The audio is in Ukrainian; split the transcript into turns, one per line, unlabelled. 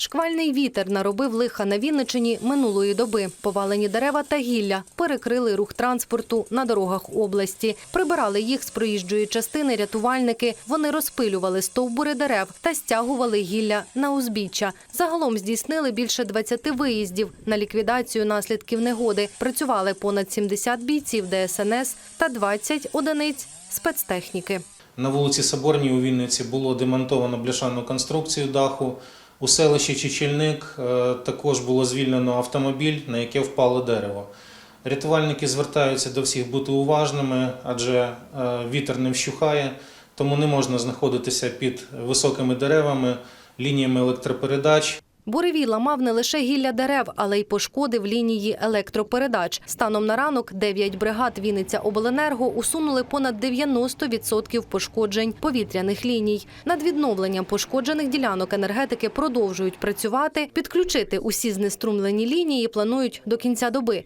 Шквальний вітер наробив лиха на Вінничині минулої доби. Повалені дерева та гілля перекрили рух транспорту на дорогах області. Прибирали їх з проїжджої частини рятувальники. Вони розпилювали стовбури дерев та стягували гілля на узбіччя. Загалом здійснили більше 20 виїздів на ліквідацію наслідків негоди. Працювали понад 70 бійців ДСНС та 20 одиниць спецтехніки.
На вулиці Соборній у Вінниці було демонтовано бляшану конструкцію даху. У селищі Чечільник е, також було звільнено автомобіль, на яке впало дерево. Рятувальники звертаються до всіх бути уважними, адже е, вітер не вщухає, тому не можна знаходитися під високими деревами, лініями електропередач.
Буревій ламав не лише гілля дерев, але й пошкодив лінії електропередач. Станом на ранок 9 бригад Вінниця Обленерго усунули понад 90% пошкоджень повітряних ліній. Над відновленням пошкоджених ділянок енергетики продовжують працювати. Підключити усі знеструмлені лінії планують до кінця доби.